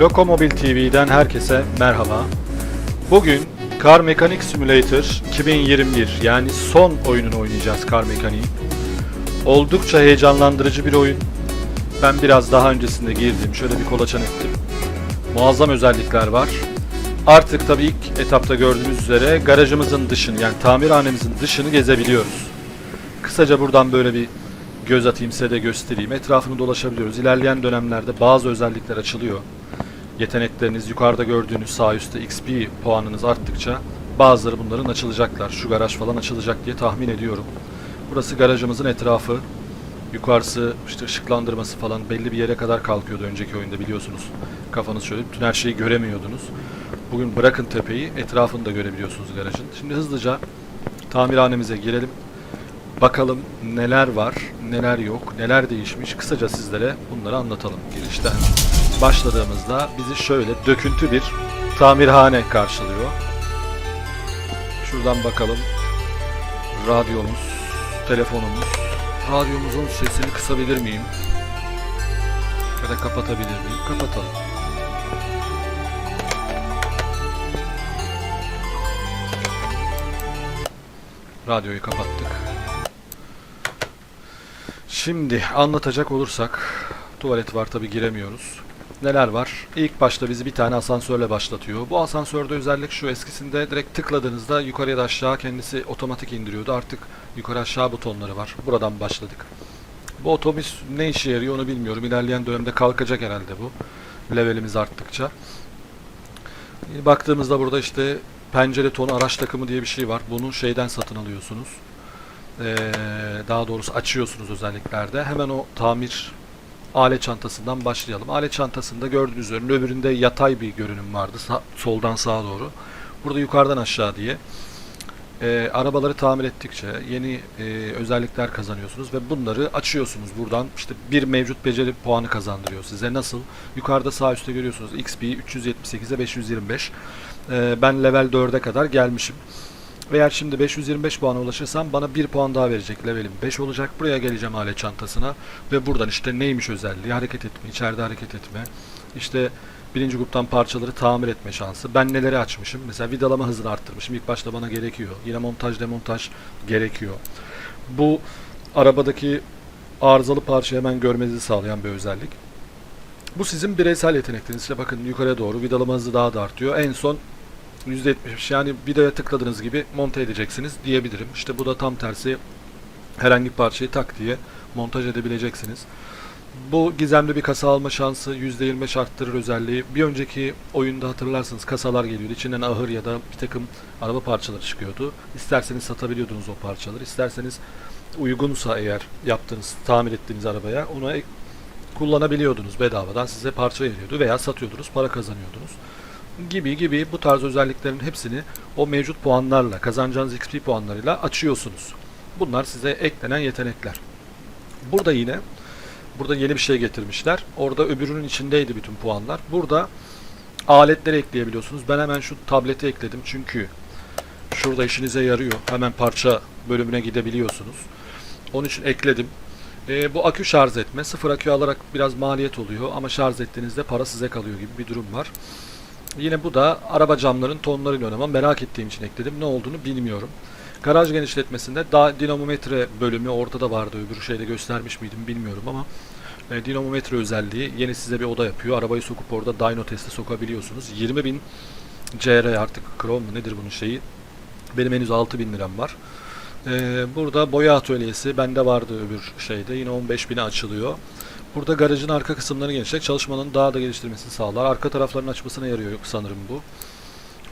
Lokomobil TV'den herkese merhaba. Bugün Car Mechanic Simulator 2021 yani son oyununu oynayacağız Car Mechanic'in. Oldukça heyecanlandırıcı bir oyun. Ben biraz daha öncesinde girdim, şöyle bir kolaçan ettim. Muazzam özellikler var. Artık tabii ilk etapta gördüğünüz üzere garajımızın dışını yani tamirhanemizin dışını gezebiliyoruz. Kısaca buradan böyle bir göz atayım size de göstereyim. Etrafını dolaşabiliyoruz. İlerleyen dönemlerde bazı özellikler açılıyor. Yetenekleriniz yukarıda gördüğünüz sağ üstte XP puanınız arttıkça bazıları bunların açılacaklar. Şu garaj falan açılacak diye tahmin ediyorum. Burası garajımızın etrafı. Yukarısı işte ışıklandırması falan belli bir yere kadar kalkıyordu önceki oyunda biliyorsunuz. Kafanız şöyle bütün her şeyi göremiyordunuz. Bugün bırakın tepeyi etrafını da görebiliyorsunuz garajın. Şimdi hızlıca tamirhanemize girelim. Bakalım neler var, neler yok, neler değişmiş. Kısaca sizlere bunları anlatalım girişten. Başladığımızda bizi şöyle döküntü bir tamirhane karşılıyor. Şuradan bakalım. Radyomuz, telefonumuz. Radyomuzun sesini kısabilir miyim? Ya da kapatabilir miyim? Kapatalım. Radyoyu kapattık. Şimdi anlatacak olursak tuvalet var tabi giremiyoruz. Neler var? İlk başta bizi bir tane asansörle başlatıyor. Bu asansörde özellik şu eskisinde direkt tıkladığınızda yukarıya da aşağı kendisi otomatik indiriyordu. Artık yukarı aşağı butonları var. Buradan başladık. Bu otobüs ne işe yarıyor onu bilmiyorum. İlerleyen dönemde kalkacak herhalde bu. Levelimiz arttıkça. Baktığımızda burada işte pencere tonu araç takımı diye bir şey var. Bunu şeyden satın alıyorsunuz. Ee, daha doğrusu açıyorsunuz özelliklerde. Hemen o tamir alet çantasından başlayalım. Alet çantasında gördüğünüz üzere öbüründe yatay bir görünüm vardı. Sa- soldan sağa doğru. Burada yukarıdan aşağı diye. Ee, arabaları tamir ettikçe yeni e, özellikler kazanıyorsunuz ve bunları açıyorsunuz. Buradan işte bir mevcut beceri puanı kazandırıyor size. Nasıl? Yukarıda sağ üstte görüyorsunuz. XP 378'e 525. Ee, ben level 4'e kadar gelmişim. Eğer şimdi 525 puana ulaşırsam bana 1 puan daha verecek. Levelim 5 olacak. Buraya geleceğim alet çantasına. Ve buradan işte neymiş özelliği? Hareket etme, içeride hareket etme. İşte birinci gruptan parçaları tamir etme şansı. Ben neleri açmışım? Mesela vidalama hızını arttırmışım. İlk başta bana gerekiyor. Yine montaj demontaj gerekiyor. Bu arabadaki arızalı parçayı hemen görmenizi sağlayan bir özellik. Bu sizin bireysel yetenekleriniz. İşte bakın yukarıya doğru vidalama hızı daha da artıyor. En son %70 yani vidaya tıkladığınız gibi monte edeceksiniz diyebilirim. İşte bu da tam tersi herhangi bir parçayı tak diye montaj edebileceksiniz. Bu gizemli bir kasa alma şansı %25 arttırır özelliği. Bir önceki oyunda hatırlarsınız kasalar geliyordu. İçinden ahır ya da bir takım araba parçaları çıkıyordu. İsterseniz satabiliyordunuz o parçaları. İsterseniz uygunsa eğer yaptığınız, tamir ettiğiniz arabaya ek- kullanabiliyordunuz bedavadan. Size parça veriyordu veya satıyordunuz, para kazanıyordunuz gibi gibi bu tarz özelliklerin hepsini o mevcut puanlarla, kazanacağınız XP puanlarıyla açıyorsunuz. Bunlar size eklenen yetenekler. Burada yine burada yeni bir şey getirmişler. Orada öbürünün içindeydi bütün puanlar. Burada aletleri ekleyebiliyorsunuz. Ben hemen şu tableti ekledim çünkü şurada işinize yarıyor. Hemen parça bölümüne gidebiliyorsunuz. Onun için ekledim. Ee, bu akü şarj etme. Sıfır akü alarak biraz maliyet oluyor ama şarj ettiğinizde para size kalıyor gibi bir durum var. Yine bu da araba camların tonlarıyla oynamam. Merak ettiğim için ekledim. Ne olduğunu bilmiyorum. Garaj genişletmesinde daha dinamometre bölümü orada da vardı. Öbür şeyde göstermiş miydim bilmiyorum ama e, dinamometre özelliği yeni size bir oda yapıyor. Arabayı sokup orada dyno testi sokabiliyorsunuz. 20.000 CR artık Chrome mu nedir bunun şeyi? Benim henüz 6000 liram var. E, burada boya atölyesi bende vardı öbür şeyde. Yine 15.000'e açılıyor. Burada garajın arka kısımlarını genişlet, çalışmanın daha da geliştirmesini sağlar. Arka tarafların açmasına yarıyor sanırım bu.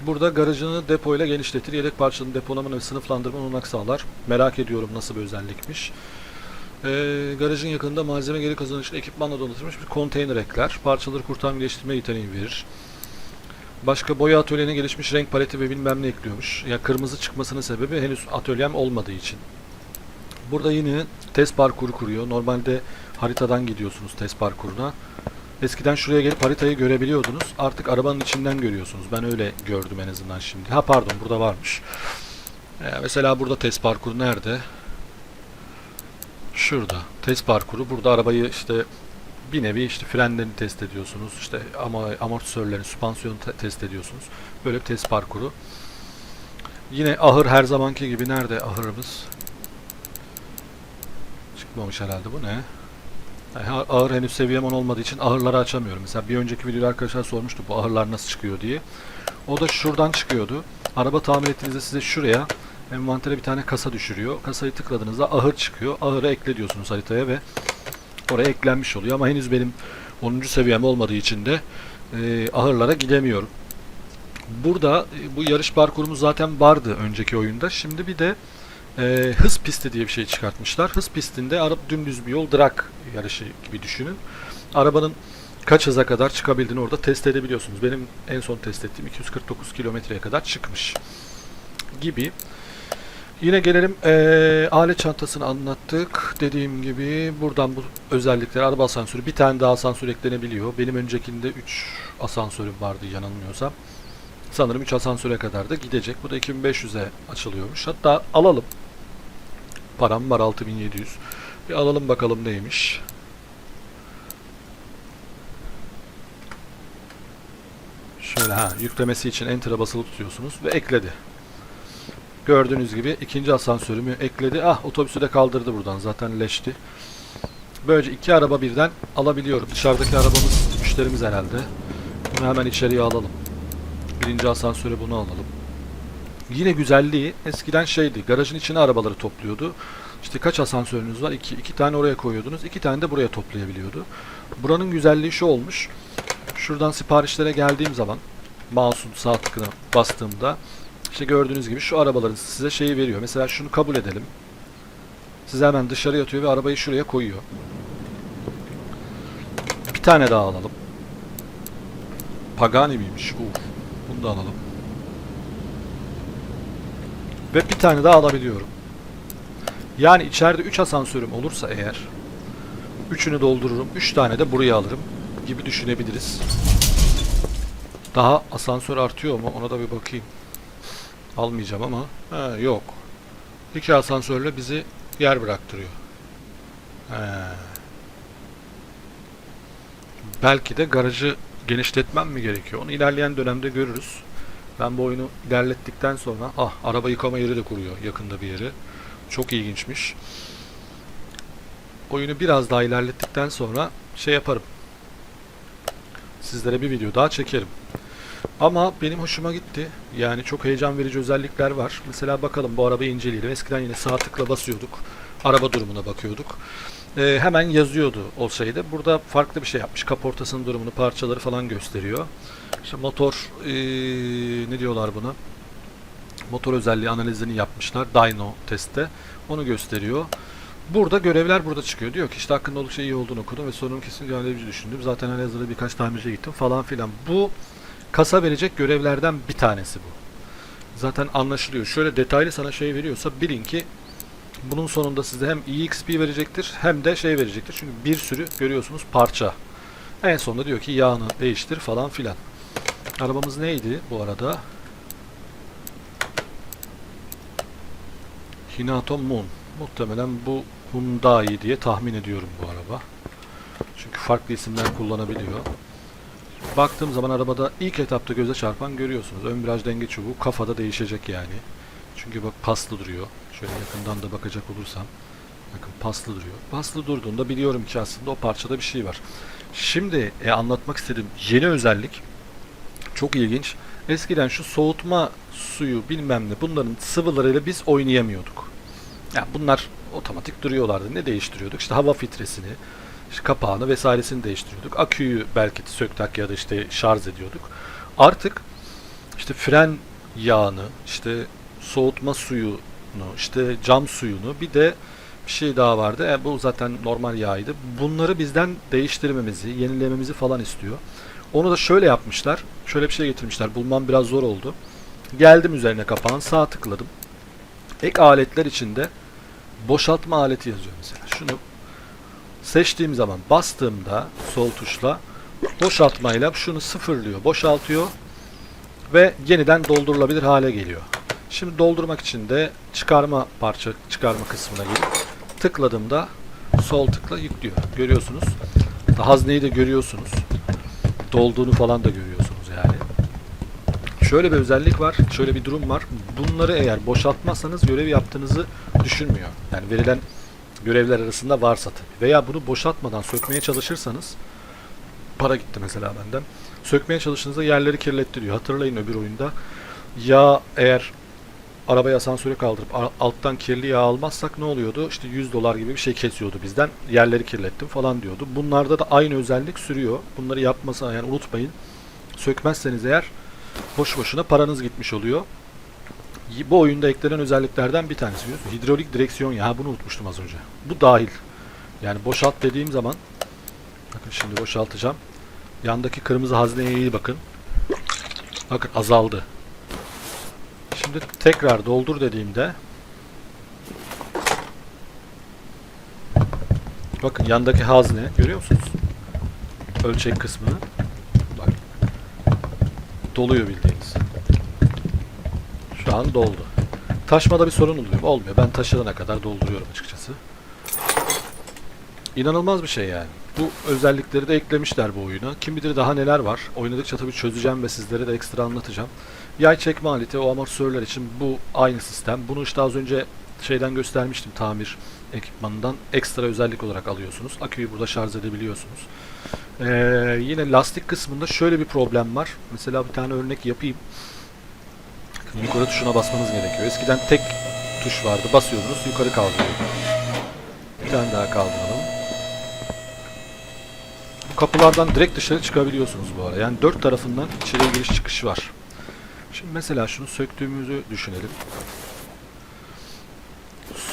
Burada garajını depoyla genişletir, yedek parçanın depolamanı ve sınıflandırmanı olanak sağlar. Merak ediyorum nasıl bir özellikmiş. Ee, garajın yakınında malzeme geri kazanışlı ekipmanla donatılmış bir konteyner ekler. Parçaları kurtarma geliştirme yeteneği verir. Başka boya atölyene gelişmiş renk paleti ve bilmem ne ekliyormuş. Ya kırmızı çıkmasının sebebi henüz atölyem olmadığı için. Burada yine test parkuru kuruyor. Normalde haritadan gidiyorsunuz test parkuruna. Eskiden şuraya gelip haritayı görebiliyordunuz. Artık arabanın içinden görüyorsunuz. Ben öyle gördüm en azından şimdi. Ha pardon burada varmış. Ee, mesela burada test parkuru nerede? Şurada. Test parkuru. Burada arabayı işte bir nevi işte frenlerini test ediyorsunuz. işte ama amortisörlerin, süspansiyonu te- test ediyorsunuz. Böyle bir test parkuru. Yine ahır her zamanki gibi nerede ahırımız? Çıkmamış herhalde bu ne? Yani ağır henüz seviyem 10 olmadığı için ahırları açamıyorum. Mesela bir önceki videoda arkadaşlar sormuştu bu ahırlar nasıl çıkıyor diye. O da şuradan çıkıyordu. Araba tamir ettiğinizde size şuraya envantere bir tane kasa düşürüyor. Kasayı tıkladığınızda ahır çıkıyor. Ahırı ekle diyorsunuz haritaya ve oraya eklenmiş oluyor. Ama henüz benim 10. seviyem olmadığı için de e, ahırlara gidemiyorum. Burada e, bu yarış parkurumuz zaten vardı önceki oyunda. Şimdi bir de e, hız pisti diye bir şey çıkartmışlar. Hız pistinde araba dümdüz bir yol drag yarışı gibi düşünün. Arabanın kaç hıza kadar çıkabildiğini orada test edebiliyorsunuz. Benim en son test ettiğim 249 kilometreye kadar çıkmış gibi. Yine gelelim eee, alet çantasını anlattık. Dediğim gibi buradan bu özellikler araba asansörü bir tane daha asansör eklenebiliyor. Benim öncekinde 3 asansörüm vardı yanılmıyorsam. Sanırım 3 asansöre kadar da gidecek. Bu da 2500'e açılıyormuş. Hatta alalım. Param var 6700. Bir alalım bakalım neymiş. Şöyle ha yüklemesi için enter'a basılı tutuyorsunuz ve ekledi. Gördüğünüz gibi ikinci asansörümü ekledi. Ah otobüsü de kaldırdı buradan zaten leşti. Böylece iki araba birden alabiliyorum. Dışarıdaki arabamız müşterimiz herhalde. Bunu hemen içeriye alalım. Birinci asansöre bunu alalım. Yine güzelliği eskiden şeydi. Garajın içine arabaları topluyordu. İşte kaç asansörünüz var? İki. İki tane oraya koyuyordunuz. iki tane de buraya toplayabiliyordu. Buranın güzelliği şu olmuş. Şuradan siparişlere geldiğim zaman mouse'un sağ tıkına bastığımda işte gördüğünüz gibi şu arabaların size şeyi veriyor. Mesela şunu kabul edelim. Size hemen dışarıya atıyor ve arabayı şuraya koyuyor. Bir tane daha alalım. Pagani miymiş? Uf. Bunu da alalım. Ve bir tane daha alabiliyorum. Yani içeride 3 asansörüm olursa eğer 3'ünü doldururum. 3 tane de buraya alırım gibi düşünebiliriz. Daha asansör artıyor mu? Ona da bir bakayım. Almayacağım ama. Ha, yok. İki asansörle bizi yer bıraktırıyor. He. Belki de garajı genişletmem mi gerekiyor? Onu ilerleyen dönemde görürüz. Ben bu oyunu ilerlettikten sonra ah araba yıkama yeri de kuruyor yakında bir yeri. Çok ilginçmiş. Oyunu biraz daha ilerlettikten sonra şey yaparım. Sizlere bir video daha çekerim. Ama benim hoşuma gitti. Yani çok heyecan verici özellikler var. Mesela bakalım bu arabayı inceleyelim. Eskiden yine sağ tıkla basıyorduk. Araba durumuna bakıyorduk. Ee, hemen yazıyordu o şeyde. Burada farklı bir şey yapmış. Kaportasının durumunu, parçaları falan gösteriyor. İşte motor ee, ne diyorlar buna? Motor özelliği analizini yapmışlar. Dyno testte. Onu gösteriyor. Burada görevler burada çıkıyor. Diyor ki işte hakkında oldukça iyi olduğunu okudum ve sorunun kesinlikle halledebileceğini düşündüm. Zaten halihazırda birkaç tamirciye gittim falan filan. Bu kasa verecek görevlerden bir tanesi bu. Zaten anlaşılıyor. Şöyle detaylı sana şey veriyorsa bilin ki bunun sonunda size hem EXP verecektir hem de şey verecektir. Çünkü bir sürü görüyorsunuz parça. En sonunda diyor ki yağını değiştir falan filan. Arabamız neydi bu arada? Hinato Moon. Muhtemelen bu Hyundai diye tahmin ediyorum bu araba. Çünkü farklı isimler kullanabiliyor. Baktığım zaman arabada ilk etapta göze çarpan görüyorsunuz. Ön viraj denge çubuğu kafada değişecek yani. Çünkü bak paslı duruyor. Şöyle yakından da bakacak olursam. Bakın paslı duruyor. Paslı durduğunda biliyorum ki aslında o parçada bir şey var. Şimdi e, anlatmak istediğim yeni özellik çok ilginç. Eskiden şu soğutma suyu bilmem ne bunların sıvılarıyla biz oynayamıyorduk. Yani bunlar otomatik duruyorlardı. Ne değiştiriyorduk? İşte hava filtresini, işte kapağını vesairesini değiştiriyorduk. Aküyü belki söktak ya da işte şarj ediyorduk. Artık işte fren yağını, işte soğutma suyunu, işte cam suyunu bir de bir şey daha vardı. E, bu zaten normal yağydı. Bunları bizden değiştirmemizi, yenilememizi falan istiyor. Onu da şöyle yapmışlar. Şöyle bir şey getirmişler. Bulmam biraz zor oldu. Geldim üzerine kapağın sağ tıkladım. Ek aletler içinde boşaltma aleti yazıyor mesela. Şunu seçtiğim zaman bastığımda sol tuşla boşaltmayla şunu sıfırlıyor, boşaltıyor ve yeniden doldurulabilir hale geliyor. Şimdi doldurmak için de çıkarma parça çıkarma kısmına gelip tıkladığımda sol tıkla yüklüyor. Görüyorsunuz. Hazneyi de görüyorsunuz. Dolduğunu falan da görüyorsunuz. Şöyle bir özellik var, şöyle bir durum var. Bunları eğer boşaltmazsanız görev yaptığınızı düşünmüyor. Yani verilen görevler arasında varsa tabii. Veya bunu boşaltmadan sökmeye çalışırsanız para gitti mesela benden. Sökmeye çalıştığınızda yerleri kirlettiriyor. Hatırlayın öbür oyunda. Ya eğer arabayı asansöre kaldırıp alttan kirli yağ almazsak ne oluyordu? İşte 100 dolar gibi bir şey kesiyordu bizden. Yerleri kirlettim falan diyordu. Bunlarda da aynı özellik sürüyor. Bunları yapmasa yani unutmayın. Sökmezseniz eğer boş boşuna paranız gitmiş oluyor. Bu oyunda eklenen özelliklerden bir tanesi. Hidrolik direksiyon ya bunu unutmuştum az önce. Bu dahil. Yani boşalt dediğim zaman bakın şimdi boşaltacağım. Yandaki kırmızı hazneye iyi bakın. Bakın azaldı. Şimdi tekrar doldur dediğimde Bakın yandaki hazne görüyor musunuz? Ölçek kısmını. Doluyor bildiğiniz. Şu an doldu. Taşmada bir sorun oluyor mu? Olmuyor. Ben taşırana kadar dolduruyorum açıkçası. İnanılmaz bir şey yani. Bu özellikleri de eklemişler bu oyuna. Kim bilir daha neler var. Oynadıkça tabii çözeceğim ve sizlere de ekstra anlatacağım. Yay çekme aleti o amortisörler için bu aynı sistem. Bunu işte az önce şeyden göstermiştim tamir ekipmanından ekstra özellik olarak alıyorsunuz. Aküyü burada şarj edebiliyorsunuz. Ee, yine lastik kısmında şöyle bir problem var. Mesela bir tane örnek yapayım. Yukarı tuşuna basmanız gerekiyor. Eskiden tek tuş vardı. Basıyordunuz yukarı kaldırıyordu. Bir tane daha kaldıralım. Kapılardan direkt dışarı çıkabiliyorsunuz bu ara. Yani dört tarafından içeriye giriş çıkışı var. Şimdi mesela şunu söktüğümüzü düşünelim.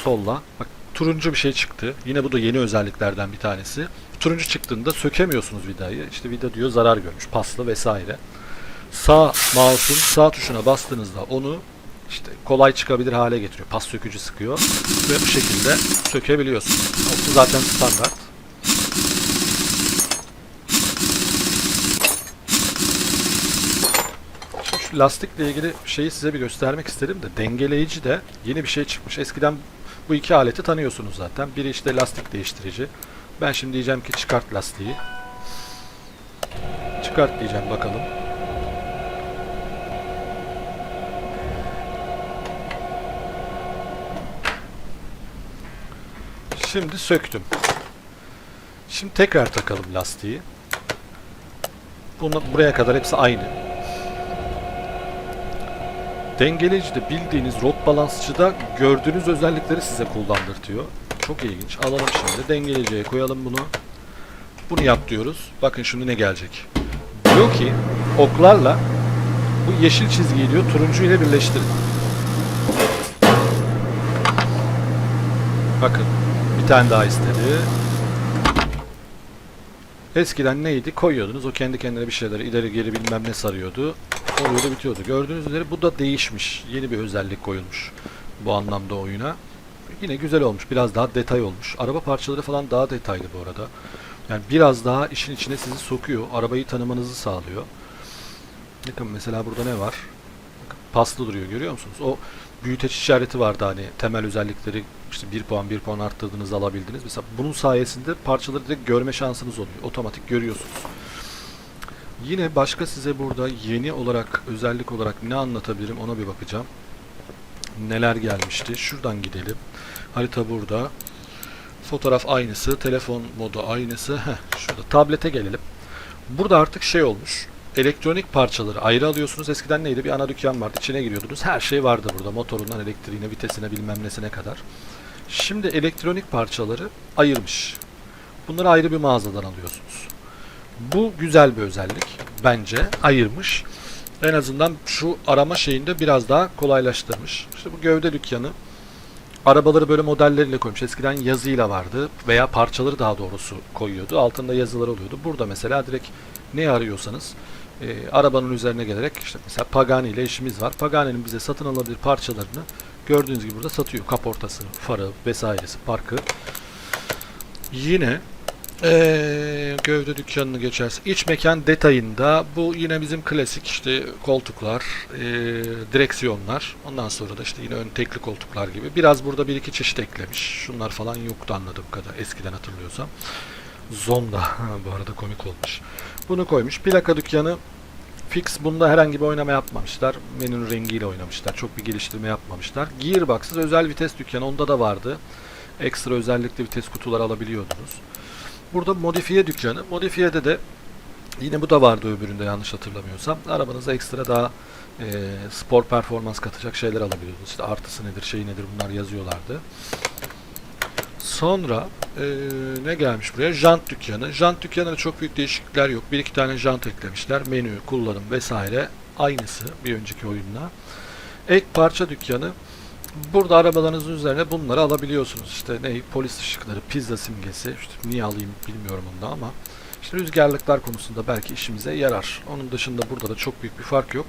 Solla. Bak turuncu bir şey çıktı. Yine bu da yeni özelliklerden bir tanesi. Turuncu çıktığında sökemiyorsunuz vidayı. İşte vida diyor zarar görmüş. Paslı vesaire. Sağ mouse'un sağ tuşuna bastığınızda onu işte kolay çıkabilir hale getiriyor. Pas sökücü sıkıyor. Ve bu şekilde sökebiliyorsunuz. Bu zaten standart. Şu lastikle ilgili şeyi size bir göstermek istedim de dengeleyici de yeni bir şey çıkmış. Eskiden bu iki aleti tanıyorsunuz zaten. Biri işte lastik değiştirici. Ben şimdi diyeceğim ki çıkart lastiği. Çıkart diyeceğim bakalım. Şimdi söktüm. Şimdi tekrar takalım lastiği. Bunu, buraya kadar hepsi aynı. Dengeleyicide bildiğiniz rot balansçıda gördüğünüz özellikleri size kullandırtıyor. Çok ilginç. Alalım şimdi. Dengeleyiciye koyalım bunu. Bunu yap diyoruz. Bakın şimdi ne gelecek. Diyor ki oklarla bu yeşil çizgiyi diyor turuncu ile birleştirin. Bakın bir tane daha istedi. Eskiden neydi? Koyuyordunuz. O kendi kendine bir şeyleri ileri geri bilmem ne sarıyordu. Oluyordu bitiyordu. Gördüğünüz üzere bu da değişmiş. Yeni bir özellik koyulmuş bu anlamda oyuna. Yine güzel olmuş. Biraz daha detay olmuş. Araba parçaları falan daha detaylı bu arada. Yani biraz daha işin içine sizi sokuyor. Arabayı tanımanızı sağlıyor. Bakın mesela burada ne var? Bakın, paslı duruyor görüyor musunuz? O büyüteç işareti vardı hani temel özellikleri işte 1 puan 1 puan arttırdığınızda alabildiniz. Mesela bunun sayesinde parçaları direkt görme şansınız oluyor. Otomatik görüyorsunuz. Yine başka size burada yeni olarak özellik olarak ne anlatabilirim ona bir bakacağım. Neler gelmişti? Şuradan gidelim. Harita burada. Fotoğraf aynısı, telefon modu aynısı. Heh, şurada tablete gelelim. Burada artık şey olmuş. Elektronik parçaları ayrı alıyorsunuz. Eskiden neydi? Bir ana dükkan vardı. İçine giriyordunuz. Her şey vardı burada. Motorundan elektriğine, vitesine bilmem nesine kadar. Şimdi elektronik parçaları ayırmış. Bunları ayrı bir mağazadan alıyorsunuz. Bu güzel bir özellik. Bence ayırmış. En azından şu arama şeyinde biraz daha kolaylaştırmış. İşte bu gövde dükkanı arabaları böyle modelleriyle koymuş. Eskiden yazıyla vardı veya parçaları daha doğrusu koyuyordu. Altında yazılar oluyordu. Burada mesela direkt ne arıyorsanız e, arabanın üzerine gelerek işte mesela Pagani ile işimiz var. Pagani'nin bize satın alabilir parçalarını gördüğünüz gibi burada satıyor. Kaportası, farı vesairesi, parkı. Yine ee, gövde dükkanını geçerse iç mekan detayında bu yine bizim klasik işte koltuklar, ee, direksiyonlar. Ondan sonra da işte yine ön tekli koltuklar gibi. Biraz burada bir iki çeşit eklemiş. Şunlar falan yoktu anladığım kadar eskiden hatırlıyorsam. Zonda. Bu arada komik olmuş. Bunu koymuş. Plaka dükkanı fix. Bunda herhangi bir oynama yapmamışlar. Menünün rengiyle oynamışlar. Çok bir geliştirme yapmamışlar. Gearbox'sız özel vites dükkanı. Onda da vardı. Ekstra özellikle vites kutuları alabiliyordunuz. Burada modifiye dükkanı. Modifiyede de yine bu da vardı öbüründe yanlış hatırlamıyorsam. Arabanıza ekstra daha e, spor performans katacak şeyler alabiliyordunuz. İşte artısı nedir, şey nedir bunlar yazıyorlardı. Sonra e, ne gelmiş buraya? Jant dükkanı. Jant dükkanında çok büyük değişiklikler yok. Bir iki tane jant eklemişler. Menü, kullanım vesaire aynısı bir önceki oyunla. Ek parça dükkanı. Burada arabalarınızın üzerine bunları alabiliyorsunuz. İşte ne polis ışıkları, pizza simgesi. İşte niye alayım bilmiyorum onu da ama işte rüzgarlıklar konusunda belki işimize yarar. Onun dışında burada da çok büyük bir fark yok.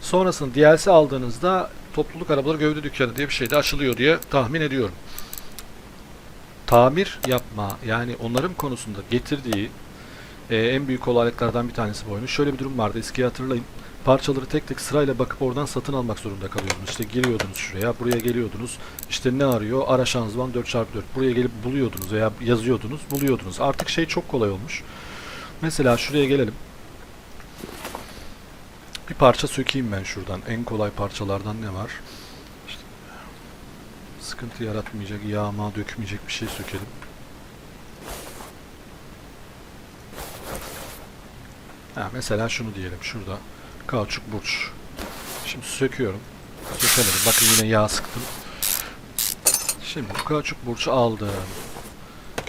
Sonrasında DLC aldığınızda topluluk arabaları gövde dükkanı diye bir şey de açılıyor diye tahmin ediyorum. Tamir yapma yani onarım konusunda getirdiği e, en büyük kolaylıklardan bir tanesi bu oyunun. Şöyle bir durum vardı eskiyi hatırlayın. Parçaları tek tek sırayla bakıp oradan satın almak zorunda kalıyordunuz. İşte giriyordunuz şuraya, buraya geliyordunuz. İşte ne arıyor? Ara şanzıman 4x4. Buraya gelip buluyordunuz veya yazıyordunuz, buluyordunuz. Artık şey çok kolay olmuş. Mesela şuraya gelelim. Bir parça sökeyim ben şuradan. En kolay parçalardan ne var? İşte sıkıntı yaratmayacak, yağma dökmeyecek bir şey sökelim. Ha, mesela şunu diyelim şurada. Kauçuk burç. Şimdi söküyorum. Sökemedim. Bakın yine yağ sıktım. Şimdi bu kauçuk burcu aldım.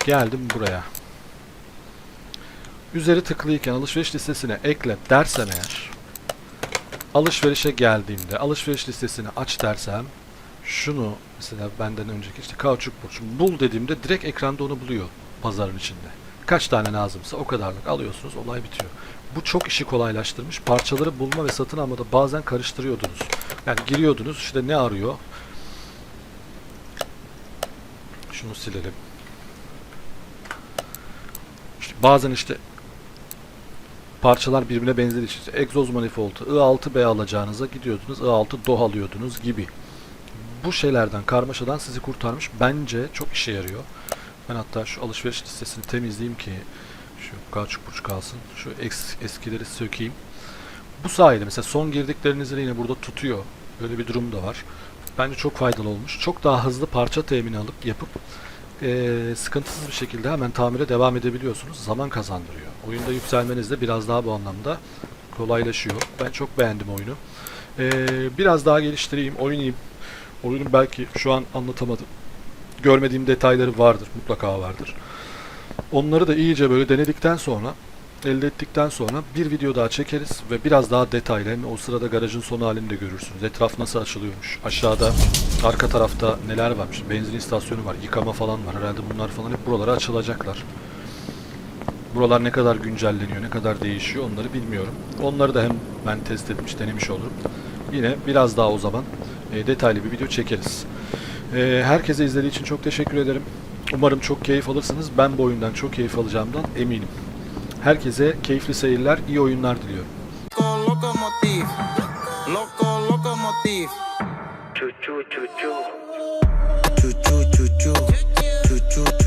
Geldim buraya. Üzeri tıklıyken alışveriş listesine ekle dersem eğer alışverişe geldiğimde alışveriş listesini aç dersem şunu mesela benden önceki işte kauçuk burcu bul dediğimde direkt ekranda onu buluyor pazarın içinde. Kaç tane lazımsa o kadarlık alıyorsunuz olay bitiyor. Bu çok işi kolaylaştırmış. Parçaları bulma ve satın almada bazen karıştırıyordunuz. Yani giriyordunuz işte ne arıyor? Şunu silelim. İşte bazen işte parçalar birbirine benzediği için işte egzoz manifoldu I6B alacağınıza gidiyordunuz I6 DOH alıyordunuz gibi. Bu şeylerden karmaşadan sizi kurtarmış. Bence çok işe yarıyor. Ben hatta şu alışveriş listesini temizleyeyim ki şu kauçuk burç kalsın. Şu es- eskileri sökeyim. Bu sayede mesela son girdiklerinizi de yine burada tutuyor. Böyle bir durum da var. Bence çok faydalı olmuş. Çok daha hızlı parça temini alıp yapıp eee, sıkıntısız bir şekilde hemen tamire devam edebiliyorsunuz. Zaman kazandırıyor. Oyunda yükselmeniz de biraz daha bu anlamda kolaylaşıyor. Ben çok beğendim oyunu. Eee, biraz daha geliştireyim, oynayayım. Oyunun belki şu an anlatamadım. Görmediğim detayları vardır, mutlaka vardır. Onları da iyice böyle denedikten sonra, elde ettikten sonra bir video daha çekeriz ve biraz daha detaylı. Hem o sırada garajın son halini de görürsünüz. Etraf nasıl açılıyormuş. Aşağıda, arka tarafta neler varmış. Benzin istasyonu var, yıkama falan var. Herhalde bunlar falan hep buralara açılacaklar. Buralar ne kadar güncelleniyor, ne kadar değişiyor onları bilmiyorum. Onları da hem ben test etmiş, denemiş olurum. Yine biraz daha o zaman e, detaylı bir video çekeriz. E, herkese izlediği için çok teşekkür ederim. Umarım çok keyif alırsınız. Ben bu oyundan çok keyif alacağımdan eminim. Herkese keyifli seyirler, iyi oyunlar diliyorum. Loco, locomotiv. Loco, locomotiv. Chuchu, chuchu. Chuchu, chuchu.